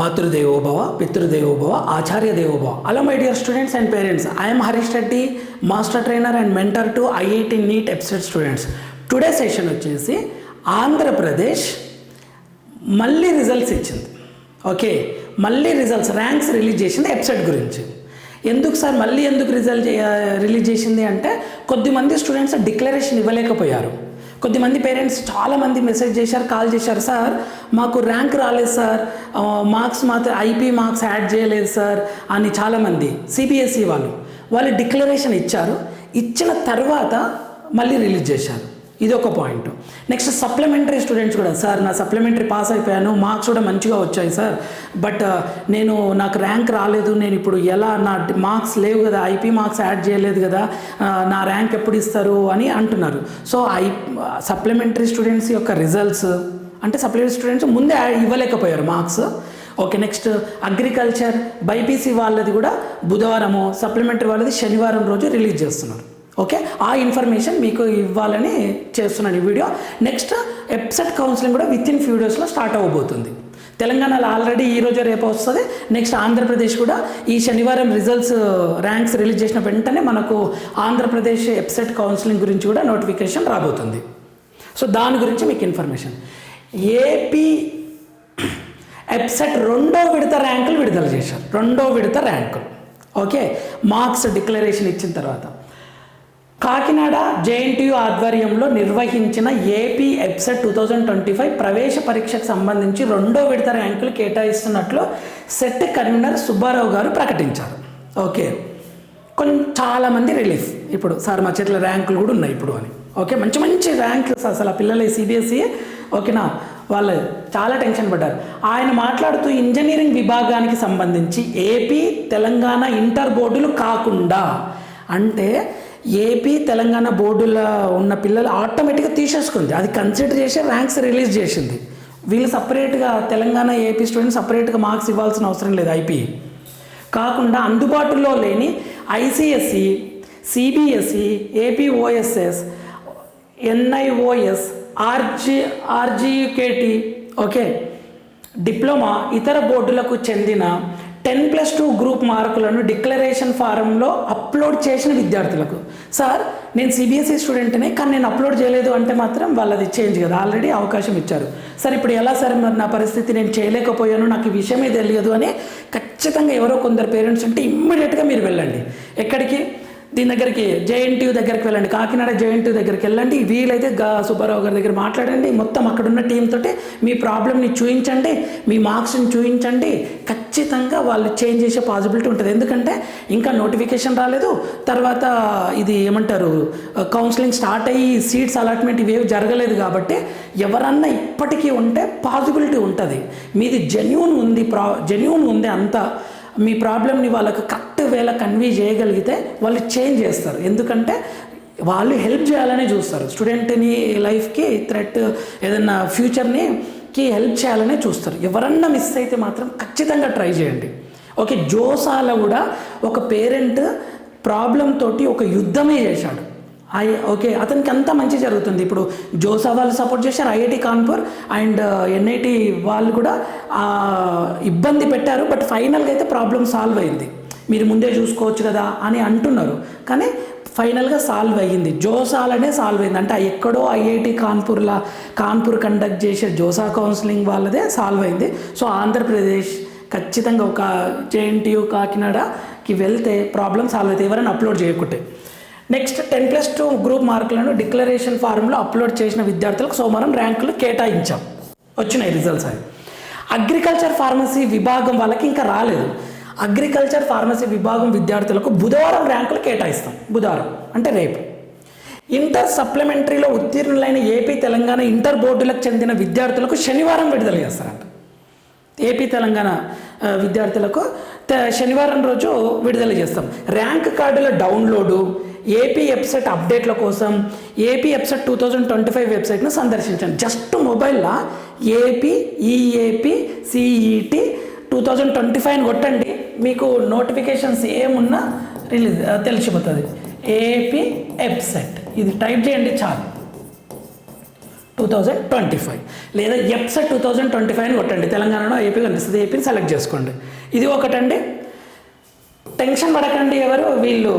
మాతృదేవోభవ పితృదేవోభవ ఆచార్య దేవోభవ hello my dear students and parents I'm Harish Reddy master trainer and mentor to IIT NEET EAPCET students today session వచ్చేసి ఆంధ్రప్రదేశ్ మళ్ళీ results ఇచ్చింది. Okay మళ్ళీ results ranks release చేసింది ఎప్సెట్ గురించి. ఎందుకు సార్ మళ్ళీ ఎందుకు రిజల్ట్ రిలీజ్ చేసింది అంటే కొద్దిమంది స్టూడెంట్స్ డిక్లరేషన్ ఇవ్వలేకపోయారు. కొద్దిమంది పేరెంట్స్ చాలామంది మెసేజ్ చేశారు కాల్ చేశారు. సార్ మాకు ర్యాంక్ రాలేదు సార్. మార్క్స్ మాత్రం ఐపీ మార్క్స్ యాడ్ చేయలేదు సార్ అని చాలామంది సిబిఎస్ఈ వాళ్ళు వాళ్ళు డిక్లరేషన్ ఇచ్చారు. ఇచ్చిన తర్వాత మళ్ళీ రిలీజ్ చేశారు. ఇది ఒక పాయింట్ నెక్స్ట్ సప్లిమెంటరీ స్టూడెంట్స్ కూడా సార్ నా సప్లిమెంటరీ పాస్ అయిపోయాను మార్క్స్ కూడా మంచిగా వచ్చాయి సార్. బట్ uh, నేను నాకు ర్యాంక్ రాలేదు నేను ఇప్పుడు ఎలా నా మార్క్స్ లేవు కదా ఐపీ మార్క్స్ యాడ్ చేయలేదు కదా నా ర్యాంక్ ఎప్పుడు ఇస్తారు? అని అంటున్నారు. సో ఐ సప్లిమెంటరీ స్టూడెంట్స్ యొక్క రిజల్ట్స్ అంటే సప్లిమెంటరీ స్టూడెంట్స్ ముందే ఇవ్వలేకపోయారు marks okay next agriculture BiPC వాళ్ళది కూడా బుధవారము సప్లిమెంటరీ వాళ్ళది శనివారం రోజు రిలీజ్ చేస్తున్నారు. ఓకే? ఆ ఇన్ఫర్మేషన్ మీకు ఇవ్వాలని చేస్తున్నాను ఈ వీడియో. నెక్స్ట్ ఎప్సెట్ కౌన్సిలింగ్ కూడా విత్ ఇన్ ఫ్యూ డేస్లో స్టార్ట్ అవ్వబోతుంది. తెలంగాణలో ఆల్రెడీ ఈ రోజు రేపు వస్తుంది. నెక్స్ట్ ఆంధ్రప్రదేశ్ కూడా ఈ శనివారం రిజల్ట్స్ ర్యాంక్స్ రిలీజ్ చేసిన వెంటనే మనకు ఆంధ్రప్రదేశ్ ఎప్సెట్ కౌన్సిలింగ్ గురించి కూడా నోటిఫికేషన్ రాబోతుంది. సో దాని గురించి మీకు ఇన్ఫర్మేషన్. ఏపీ ఎప్సెట్ రెండో విడత ర్యాంకులు విడుదల చేశారు. రెండో విడత ర్యాంకులు. ఓకే? మార్క్స్ డిక్లరేషన్ ఇచ్చిన తర్వాత. కాకినాడ జేఎన్టీయు ఆధ్వర్యంలో నిర్వహించిన AP EAPCET two thousand twenty five ప్రవేశ పరీక్షకు సంబంధించి రెండో విడత ర్యాంకులు కేటాయిస్తున్నట్లు సెట్ కన్వీనర్ సుబ్బారావు గారు ప్రకటించారు. ఓకే. కొంచెం చాలామంది రిలీఫ్. ఇప్పుడు సార్ మా చేతిలో ర్యాంకులు కూడా ఉన్నాయి ఇప్పుడు అని. ఓకే మంచి మంచి ర్యాంకులు అసలు ఆ పిల్లలు సిబిఎస్ఈ. ఓకేనా వాళ్ళు చాలా టెన్షన్ పడ్డారు. ఆయన మాట్లాడుతూ ఇంజనీరింగ్ విభాగానికి సంబంధించి ఏపీ తెలంగాణ ఇంటర్ బోర్డులు కాకుండా అంటే ఏపీ తెలంగాణ బోర్డులో ఉన్న పిల్లలు ఆటోమేటిక్గా తీసేసుకుంది. అది కన్సిడర్ చేసి ర్యాంక్స్ రిలీజ్ చేసింది. వీళ్ళు సపరేట్గా తెలంగాణ ఏపీ స్టూడెంట్స్ సపరేట్గా మార్క్స్ ఇవ్వాల్సిన అవసరం లేదు ఐపీ. కాకుండా అందుబాటులో లేని ICSE CBSE APOSS NIOS RG RGKT okay diploma ఇతర బోర్డులకు చెందిన టెన్ ప్లస్ టూ గ్రూప్ మార్కులను డిక్లరేషన్ ఫారంలో అప్లోడ్ చేసిన విద్యార్థులకు. సార్ నేను సిబిఎస్ఈ స్టూడెంట్నే కానీ నేను అప్లోడ్ చేయలేదు అంటే మాత్రం వాళ్ళది చేంజ్ కదా ఆల్రెడీ అవకాశం ఇచ్చారు. సార్ ఇప్పుడు ఎలా సార్ మరి నా పరిస్థితి? నేను చేయలేకపోయాను నాకు ఈ విషయమే తెలియదు అని ఖచ్చితంగా ఎవరో కొందరు పేరెంట్స్ ఉంటే ఇమ్మీడియట్గా మీరు వెళ్ళండి. ఎక్కడికి? దీని దగ్గరికి జేఎన్టీయూ దగ్గరికి వెళ్ళండి. కాకినాడ జేఎన్టీయూ దగ్గరికి వెళ్ళండి. వీలైతే గా సుబ్బారావు గారి దగ్గర మాట్లాడండి. మొత్తం అక్కడున్న తోటి మీ ప్రాబ్లమ్ని చూపించండి మీ మార్క్స్ని చూపించండి ఖచ్చితంగా వాళ్ళు చేంజ్ చేసే పాసిబిలిటీ ఉంటుంది. ఎందుకంటే ఇంకా నోటిఫికేషన్ రాలేదు. తర్వాత ఇది ఏమంటారు కౌన్సిలింగ్ స్టార్ట్ అయ్యి సీట్స్ అలాట్మెంట్ ఇవేవి జరగలేదు కాబట్టి ఎవరన్నా ఇప్పటికీ ఉంటే పాసిబిలిటీ ఉంటుంది. మీది జెన్యున్ ఉంది ప్రా జెన్యున్ ఉంది అంతా. మీ ప్రాబ్లమ్ని వాళ్ళకు ఒకవేళ కన్వీ చేయగలిగితే వాళ్ళు చేంజ్ చేస్తారు. ఎందుకంటే వాళ్ళు హెల్ప్ చేయాలని చూస్తారు. స్టూడెంట్ని లైఫ్కి థ్రెట్ ఏదైనా ఫ్యూచర్ని కి హెల్ప్ చేయాలనే చూస్తారు. ఎవరన్నా మిస్ అయితే మాత్రం ఖచ్చితంగా ట్రై చేయండి. ఓకే జోసాల కూడా ఒక పేరెంట్ ప్రాబ్లం తోటి ఒక యుద్ధమే చేశాడు. ఐ ఓకే అతనికి అంతా మంచి జరుగుతుంది. ఇప్పుడు జోసా వాళ్ళు సపోర్ట్ చేశారు IIT Kanpur and uh, NIT వాళ్ళు కూడా ఇబ్బంది పెట్టారు. బట్ ఫైనల్గా అయితే ప్రాబ్లం సాల్వ్ అయింది. మీరు ముందే చూసుకోవచ్చు కదా అని అంటున్నారు. కానీ ఫైనల్గా సాల్వ్ అయ్యింది. జోసాలనే సాల్వ్ అయింది. అంటే ఎక్కడో ఐఐటి కాన్పూర్లా కాన్పూర్ కండక్ట్ చేసే జోసా కౌన్సిలింగ్ వాళ్ళదే సాల్వ్ అయింది. సో ఆంధ్రప్రదేశ్ ఖచ్చితంగా ఒక జేఎన్టీయు కాకినాడకి వెళ్తే ప్రాబ్లం సాల్వ్ అవుతుంది ఎవరైనా అప్లోడ్ చేయకుంటే. Next ten plus two group మార్కులను డిక్లరేషన్ ఫారంలో అప్లోడ్ చేసిన విద్యార్థులకు సోమవారం ర్యాంకులు కేటాయించాం. వచ్చినాయి రిజల్ట్స్ అవి. అగ్రికల్చర్ ఫార్మసీ విభాగం వాళ్ళకి ఇంకా రాలేదు. అగ్రికల్చర్ ఫార్మసీ విభాగం విద్యార్థులకు బుధవారం ర్యాంకులు కేటాయిస్తాం. బుధవారం అంటే రేపు. ఇంటర్ సప్లిమెంటరీలో ఉత్తీర్ణులైన ఏపీ తెలంగాణ ఇంటర్ బోర్డులకు చెందిన విద్యార్థులకు శనివారం విడుదల చేస్తారంట. ఏపీ తెలంగాణ విద్యార్థులకు శనివారం రోజు విడుదల చేస్తాం. ర్యాంక్ కార్డుల డౌన్లోడు ఏపీ వెబ్సైట్ అప్డేట్ల కోసం AP website two thousand twenty five వెబ్సైట్ను సందర్శించండి. జస్ట్ మొబైల్లో AP EAP CET two thousand twenty five కొట్టండి. మీకు నోటిఫికేషన్స్ ఏమున్నా రిలీజ్ తెలిసిపోతుంది. ఏపీ వెబ్సైట్ ఇది టైప్ చేయండి చాలు. టూ థౌజండ్ ట్వంటీ ఫైవ్ లేదా EAPCET two thousand twenty five అని కొట్టండి. తెలంగాణలో ఏపీ కనిపిస్తుంది. ఏపీని సెలెక్ట్ చేసుకోండి. ఇది ఒకటండి. టెన్షన్ పడకండి ఎవరు. వీళ్ళు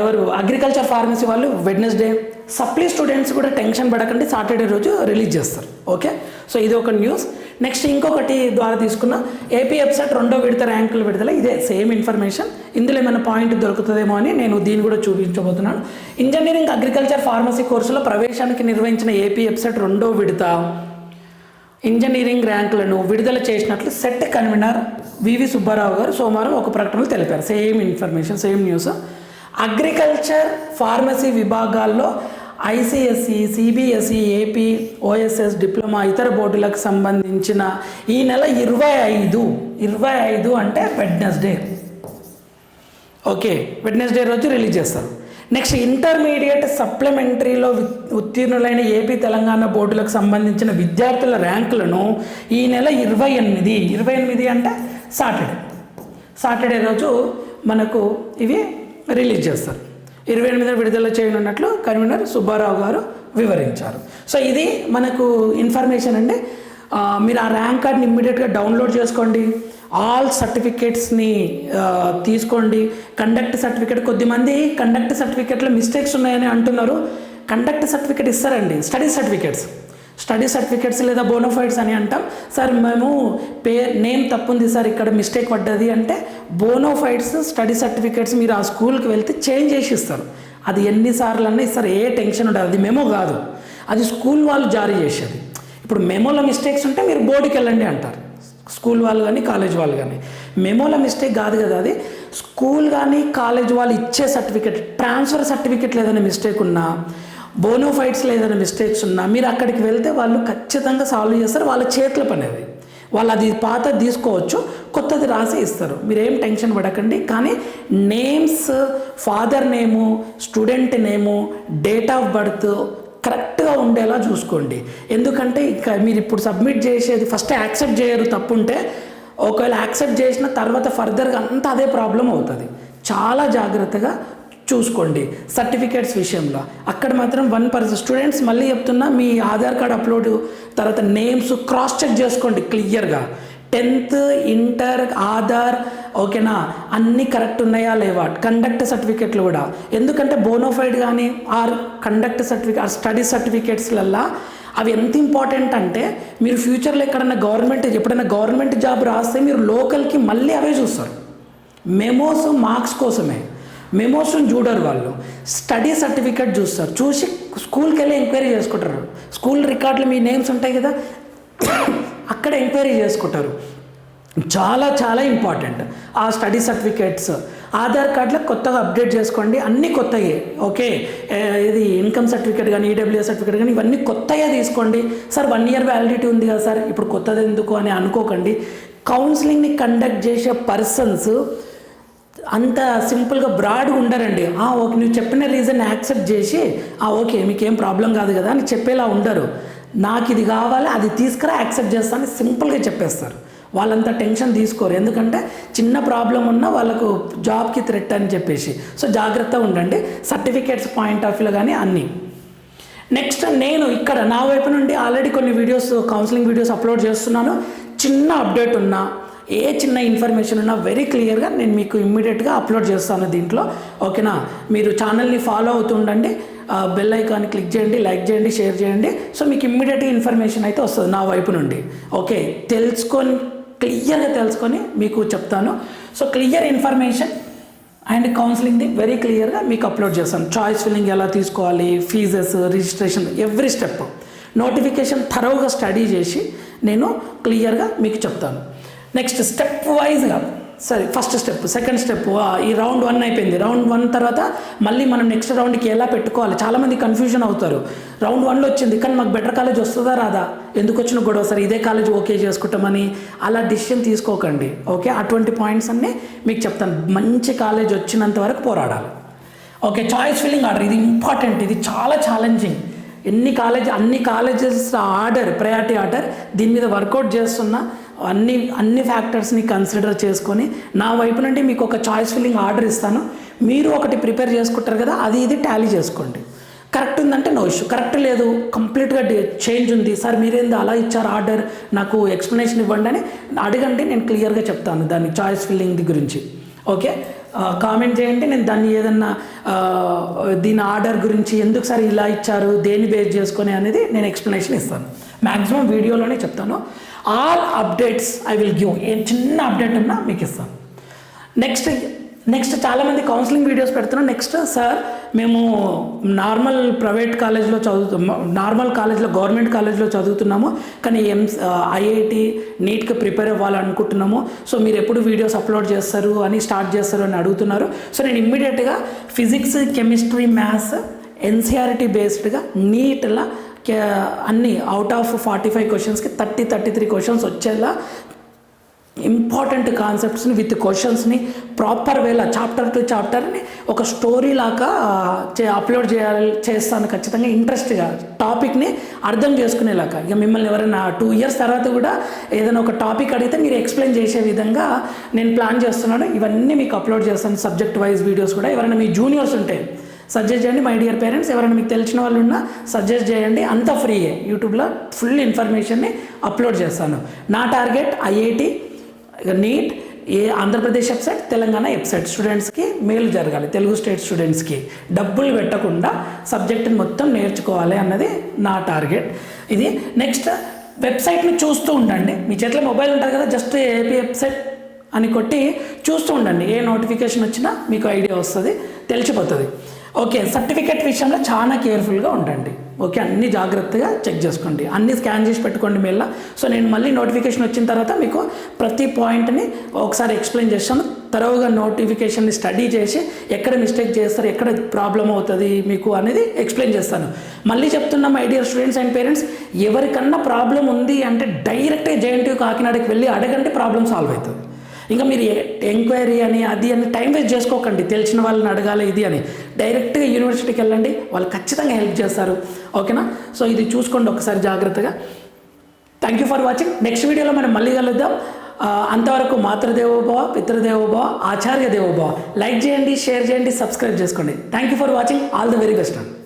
ఎవరు అగ్రికల్చర్ ఫార్మసీ వాళ్ళు వెడ్నెస్డే సప్లీ స్టూడెంట్స్ కూడా టెన్షన్ పడకండి. సాటర్డే రోజు రిలీజ్ చేస్తారు. ఓకే సో ఇది ఒక న్యూస్ నెక్స్ట్ ఇంకొకటి ద్వారా తీసుకున్న ఏపీ వెబ్సైట్ రెండో విడత ర్యాంకులు విడుదల. ఇదే సేమ్ ఇన్ఫర్మేషన్ ఇందులో ఏమైనా పాయింట్ దొరుకుతుందేమో అని నేను దీన్ని కూడా చూపించబోతున్నాను. ఇంజనీరింగ్ అగ్రికల్చర్ ఫార్మసీ కోర్సులో ప్రవేశానికి నిర్వహించిన ఏపీ వెబ్సైట్ రెండో విడత. ఇంజనీరింగ్ ర్యాంకులను విడుదల చేసినట్లు సెట్ కన్వీనర్ వివి సుబ్బారావు గారు సోమవారం ఒక ప్రకటనలో తెలిపారు. Same information same news agriculture pharmacy విభాగాల్లో ICSE CBSE AP OSS diploma ఇతర బోర్డులకు సంబంధించిన ఈ నెల ఇరవై ఐదు ఇరవై ఐదు అంటే వెడ్నెస్డే. ఓకే వెడ్నెస్డే రోజు రిలీజ్ చేస్తారు. నెక్స్ట్ ఇంటర్మీడియట్ సప్లిమెంటరీలో ఉత్తీర్ణులైన ఏపీ తెలంగాణ బోర్డులకు సంబంధించిన విద్యార్థుల ర్యాంకులను ఈ నెల ఇరవై ఎనిమిది ఇరవై ఎనిమిది అంటే సాటర్డే. సాటర్డే రోజు మనకు ఇవి రిలీజ్ చేస్తారు. ఇరవై ఎనిమిది విడుదల చేయనున్నట్లు కన్వీనర్ సుబ్బారావు గారు వివరించారు. సో ఇది మనకు ఇన్ఫర్మేషన్ అండి. మీరు ఆ ర్యాంక్ కార్డ్ని ఇమ్మీడియట్గా డౌన్లోడ్ చేసుకోండి. ఆల్ సర్టిఫికేట్స్ని తీసుకోండి. కండక్ట్ సర్టిఫికేట్ కొద్దిమంది కండక్ట్ సర్టిఫికేట్లో మిస్టేక్స్ ఉన్నాయని అంటున్నారు. కండక్ట్ సర్టిఫికేట్ ఇస్తారండి. Study certificates. స్టడీ సర్టిఫికేట్స్ లేదా బోనోఫైడ్స్ అని అంటాం. సార్ మేము పే నేమ్ తప్పుంది సార్ ఇక్కడ మిస్టేక్ పడ్డది అంటే బోనోఫైడ్స్ స్టడీ సర్టిఫికేట్స్ మీరు ఆ స్కూల్కి వెళ్తే చేంజ్ చేసి ఇస్తారు అది ఎన్నిసార్లు అన్నా ఇస్తారు ఏ టెన్షన్ ఉండదు. అది మెమో కాదు. అది స్కూల్ వాళ్ళు జారీ చేసేది. ఇప్పుడు మెమోలో మిస్టేక్స్ ఉంటే మీరు బోర్డుకి వెళ్ళండి అంటారు. స్కూల్ వాళ్ళు కానీ కాలేజ్ వాళ్ళు కానీ. మెమోలో మిస్టేక్ కాదు కదా అది. స్కూల్ కానీ కాలేజ్ వాళ్ళు ఇచ్చే సర్టిఫికేట్ ట్రాన్స్ఫర్ సర్టిఫికేట్ ఏదైనా మిస్టేక్ ఉన్నా బోనోఫైట్స్లో ఏదైనా మిస్టేక్స్ ఉన్నా మీరు అక్కడికి వెళ్తే వాళ్ళు ఖచ్చితంగా సాల్వ్ చేస్తారు. వాళ్ళ చేతుల పని అది. వాళ్ళు అది పాత తీసుకోవచ్చు కొత్తది రాసి ఇస్తారు. మీరేం టెన్షన్ పడకండి. కానీ names father name student name date of birth కరెక్ట్గా ఉండేలా చూసుకోండి. ఎందుకంటే ఇక మీరు ఇప్పుడు సబ్మిట్ చేసేది ఫస్ట్ యాక్సెప్ట్ చేయరు తప్పుంటే ఒకవేళ యాక్సెప్ట్ చేసిన తర్వాత ఫర్దర్గా అంతా అదే ప్రాబ్లం అవుతుంది. చాలా జాగ్రత్తగా చూసుకోండి సర్టిఫికేట్స్ విషయంలో. అక్కడ మాత్రం వన్ పర్సన్ స్టూడెంట్స్ మళ్ళీ చెప్తున్నా మీ ఆధార్ కార్డ్ అప్లోడ్ తర్వాత నేమ్స్ క్రాస్ చెక్ చేసుకోండి క్లియర్గా. టెన్త్ ఇంటర్ ఆధార్ ఓకేనా? అన్నీ కరెక్ట్ ఉన్నాయా లేవా? కండక్ట్ సర్టిఫికెట్లు కూడా. ఎందుకంటే బోనోఫైడ్ కానీ or conduct certificate or study సర్టిఫికేట్స్లల్లా అవి ఎంత ఇంపార్టెంట్ అంటే మీరు ఫ్యూచర్లో ఎక్కడన్నా గవర్నమెంట్ ఎప్పుడైనా గవర్నమెంట్ జాబ్ రాస్తే మీరు లోకల్కి మళ్ళీ అవే చూస్తారు. మెమోస్ మార్క్స్ కోసమే. మెమోస్ని చూడరు వాళ్ళు స్టడీ సర్టిఫికేట్ చూస్తారు. చూసి స్కూల్కి వెళ్ళి ఎంక్వైరీ చేసుకుంటారు. స్కూల్ రికార్డులు మీ నేమ్స్ ఉంటాయి కదా? అక్కడ ఎంక్వైరీ చేసుకుంటారు. చాలా చాలా ఇంపార్టెంట్ ఆ స్టడీ సర్టిఫికేట్స్ ఆధార్ కార్డులో కొత్తగా అప్డేట్ చేసుకోండి. అన్నీ కొత్తయే ఓకే ఇది ఇన్కమ్ సర్టిఫికేట్ కానీ ఈడబ్ల్యూఎస్ సర్టిఫికేట్ కానీ ఇవన్నీ కొత్తగా తీసుకోండి. సార్ వన్ ఇయర్ వ్యాలిడిటీ ఉంది కదా సార్? ఇప్పుడు కొత్తది ఎందుకు అని అనుకోకండి. కౌన్సిలింగ్ని కండక్ట్ చేసే పర్సన్స్ అంత సింపుల్గా బ్రాడ్గా ఉండరండి. ఆ ఓకే నువ్వు చెప్పిన రీజన్ యాక్సెప్ట్ చేసి ఆ ఓకే మీకేం ప్రాబ్లం కాదు కదా అని చెప్పేలా ఉండరు. నాకు ఇది కావాలి అది తీసుకురా యాక్సెప్ట్ చేస్తాను సింపుల్గా చెప్పేస్తారు. వాళ్ళంత టెన్షన్ తీసుకోరు. ఎందుకంటే చిన్న ప్రాబ్లం ఉన్నా వాళ్ళకు జాబ్కి థ్రెట్ అని చెప్పేసి. సో జాగ్రత్తగా ఉండండి. సర్టిఫికేట్స్ పాయింట్ ఆఫ్ వ్యూలో కానీ అన్నీ. నెక్స్ట్ నేను ఇక్కడ నా వైపు నుండి ఆల్రెడీ కొన్ని వీడియోస్ కౌన్సిలింగ్ వీడియోస్ అప్లోడ్ చేస్తున్నాను. చిన్న అప్డేట్ ఉన్నా ఏ చిన్న ఇన్ఫర్మేషన్ ఉన్నా వెరీ క్లియర్గా నేను మీకు ఇమ్మీడియట్గా అప్లోడ్ చేస్తాను దీంట్లో. ఓకేనా? మీరు ఛానల్ని ఫాలో అవుతుండండి బెల్ ఐకాన్ క్లిక్ చేయండి లైక్ చేయండి షేర్ చేయండి. సో మీకు ఇమ్మీడియట్గా ఇన్ఫర్మేషన్ అయితే వస్తుంది నా వైపు నుండి. ఓకే? తెలుసుకొని క్లియర్గా తెలుసుకొని మీకు చెప్తాను. సో క్లియర్ ఇన్ఫర్మేషన్ అండ్ కౌన్సిలింగ్ది వెరీ క్లియర్గా మీకు అప్లోడ్ చేస్తాను. చాయిస్ ఫిల్లింగ్ ఎలా తీసుకోవాలి fees registration every step notification థరోగా study చేసి నేను క్లియర్గా మీకు చెప్తాను. నెక్స్ట్ స్టెప్ వైజ్గా సరే ఫస్ట్ స్టెప్ సెకండ్ స్టెప్ ఈ రౌండ్ వన్ అయిపోయింది. రౌండ్ వన్ తర్వాత మళ్ళీ మనం నెక్స్ట్ రౌండ్కి ఎలా పెట్టుకోవాలి? చాలామంది కన్ఫ్యూజన్ అవుతారు. రౌండ్ వన్లో వచ్చింది కానీ మాకు బెటర్ కాలేజ్ వస్తుందా రాదా? ఎందుకు వచ్చిన గొడవ? సరే ఇదే కాలేజ్ ఓకే చేసుకుంటామని అలా డిసిషన్ తీసుకోకండి. ఓకే అటువంటి పాయింట్స్ అన్నీ మీకు చెప్తాను. మంచి కాలేజ్ వచ్చినంత వరకు పోరాడాలి. ఓకే చాయిస్ ఫిల్లింగ్ ఆర్డర్ ఇది ఇంపార్టెంట్ ఇది చాలా ఛాలెంజింగ్ ఎన్ని కాలేజ్ అన్ని కాలేజెస్ ఆర్డర్ ప్రయారిటీ ఆర్డర్ దీని మీద వర్కౌట్ చేస్తున్న అన్ని అన్ని ఫ్యాక్టర్స్ని కన్సిడర్ చేసుకొని నా వైపు నుండి మీకు ఒక చాయిస్ ఫిల్లింగ్ ఆర్డర్ ఇస్తాను. మీరు ఒకటి ప్రిపేర్ చేసుకుంటారు కదా అది ఇది టాలీ చేసుకోండి. కరెక్ట్ ఉందంటే నో ఇష్యూ కరెక్ట్ లేదు కంప్లీట్గా చేంజ్ ఉంది. సార్ మీరేంది అలా ఇచ్చారు ఆర్డర్? నాకు ఎక్స్ప్లెనేషన్ ఇవ్వండి అని అడగండి నేను క్లియర్గా చెప్తాను దాని చాయిస్ ఫిల్లింగ్ గురించి. ఓకే కామెంట్ చేయండి. నేను దాన్ని ఏదన్నా దీని ఆర్డర్ గురించి ఎందుకు సార్ ఇలా ఇచ్చారు దేన్ని బేస్ చేసుకొని అనేది నేను ఎక్స్ప్లెనేషన్ ఇస్తాను. మ్యాక్సిమం వీడియోలోనే చెప్తాను. All updates I will give a చిన్న అప్డేట్ ఉన్నా మీకు ఇస్తాను. నెక్స్ట్ నెక్స్ట్ చాలామంది కౌన్సిలింగ్ వీడియోస్ పెడుతున్నాను నెక్స్ట్ సార్ మేము నార్మల్ ప్రైవేట్ కాలేజ్లో చదువుతు నార్మల్ కాలేజ్లో గవర్నమెంట్ కాలేజ్లో చదువుతున్నాము. కానీ ఎం ఐఐటి నీట్గా ప్రిపేర్ అవ్వాలనుకుంటున్నాము. సో మీరు ఎప్పుడు వీడియోస్ అప్లోడ్ చేస్తారు అని స్టార్ట్ చేస్తారు అని అడుగుతున్నారు. సో నేను ఇమ్మీడియట్గా ఫిజిక్స్ కెమిస్ట్రీ మ్యాథ్స్ ఎన్సీఆర్టీ బేస్డ్గా నీట్లా అన్ని అవుట్ ఆఫ్ ఫార్టీ ఫైవ్ క్వశ్చన్స్కి థర్టీ థర్టీ త్రీ క్వశ్చన్స్ వచ్చేలా ఇంపార్టెంట్ కాన్సెప్ట్స్ని విత్ క్వశ్చన్స్ని ప్రాపర్ వేలా చాప్టర్ టు చాప్టర్ని ఒక స్టోరీ లాగా చే అప్లోడ్ చేయాలి చేస్తాను ఖచ్చితంగా ఇంట్రెస్ట్గా టాపిక్ని అర్థం చేసుకునేలాగా. ఇక మిమ్మల్ని ఎవరైనా టూ ఇయర్స్ తర్వాత కూడా ఏదైనా ఒక టాపిక్ అడిగితే మీరు ఎక్స్ప్లెయిన్ చేసే విధంగా నేను ప్లాన్ చేస్తున్నాను. ఇవన్నీ మీకు అప్లోడ్ చేస్తాను సబ్జెక్ట్ వైజ్ వీడియోస్ కూడా. ఎవరైనా మీ జూనియర్స్ ఉంటే సజెస్ట్ చేయండి. మై డియర్ పేరెంట్స్ ఎవరైనా మీకు తెలిసిన వాళ్ళు ఉన్నా సజెస్ట్ చేయండి. అంతా ఫ్రీయే యూట్యూబ్లో ఫుల్ ఇన్ఫర్మేషన్ని అప్లోడ్ చేస్తాను. నా టార్గెట్ ఐఐటి నీట్ ఏ ఆంధ్రప్రదేశ్ వెబ్సైట్ తెలంగాణ వెబ్సైట్ స్టూడెంట్స్కి మేలు జరగాలి. తెలుగు స్టేట్ స్టూడెంట్స్కి డబ్బులు పెట్టకుండా సబ్జెక్ట్ని మొత్తం నేర్చుకోవాలి అన్నది నా టార్గెట్ ఇది నెక్స్ట్ వెబ్సైట్ని చూస్తూ ఉండండి. మీ చేతిలో మొబైల్ ఉంటుంది కదా జస్ట్ ఏపీ వెబ్సైట్ అని కొట్టి చూస్తూ ఉండండి. ఏ నోటిఫికేషన్ వచ్చినా మీకు ఐడియా వస్తుంది తెలిసిపోతుంది. ఓకే సర్టిఫికేట్ విషయంలో చాలా కేర్ఫుల్గా ఉండండి. ఓకే అన్ని జాగ్రత్తగా చెక్ చేసుకోండి. అన్ని స్కాన్ చేసి పెట్టుకోండి మెల్ల సో నేను మళ్ళీ నోటిఫికేషన్ వచ్చిన తర్వాత మీకు ప్రతి పాయింట్ని ఒకసారి ఎక్స్ప్లెయిన్ చేస్తాను. తరువుగా నోటిఫికేషన్ని స్టడీ చేసి ఎక్కడ మిస్టేక్ చేస్తారు ఎక్కడ ప్రాబ్లం అవుతుంది మీకు అనేది ఎక్స్ప్లెయిన్ చేస్తాను. మళ్ళీ చెప్తున్నా my dear students and parents ఎవరికన్నా ప్రాబ్లం ఉంది అంటే డైరెక్ట్గా జేఎన్టీ కాకినాడకి వెళ్ళి అడగంటే ప్రాబ్లం సాల్వ్ అవుతుంది. ఇంకా మీరు ఎంక్వైరీ అని అది అని టైం వేస్ట్ చేసుకోకండి. తెలిసిన వాళ్ళని అడగాలి ఇది అని. డైరెక్ట్గా యూనివర్సిటీకి వెళ్ళండి. వాళ్ళు ఖచ్చితంగా హెల్ప్ చేస్తారు. ఓకేనా? సో ఇది చూసుకోండి ఒకసారి జాగ్రత్తగా. Thank you for watching next వీడియోలో మనం మళ్ళీ కలుద్దాం. అంతవరకు మాతృదేవోభవ పితృదేవోభవ ఆచార్య దేవోభవ. లైక్ చేయండి షేర్ చేయండి సబ్స్క్రైబ్ చేసుకోండి. Thank you for watching all the very best అండి